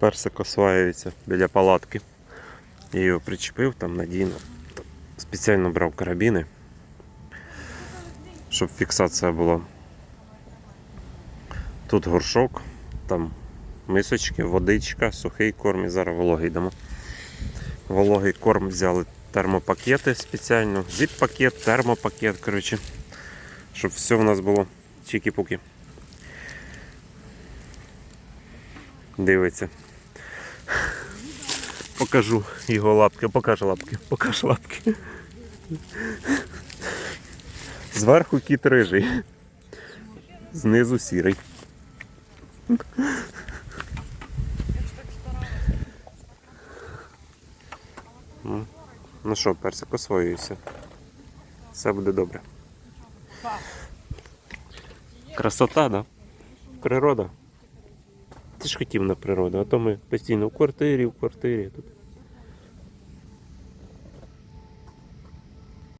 Персик осваюється біля палатки. Я його причепив там надійно. Спеціально брав карабіни, щоб фіксація була. Тут горшок, там мисочки, водичка, сухий корм і зараз вологий дамо. Вологий корм взяли термопакети спеціально, зіп-пакет, термопакет, коротше, щоб все у нас було чікі-пуки. Дивиться. Покажу його лапки, покаж лапки, покаж лапки. Зверху кіт рижий, знизу сірий. Ну, Ну що, персик освоюється. Все буде добре. Красота, да? Природа. Ти ж хотів на природу, а то ми постійно в квартирі, в квартирі. Тут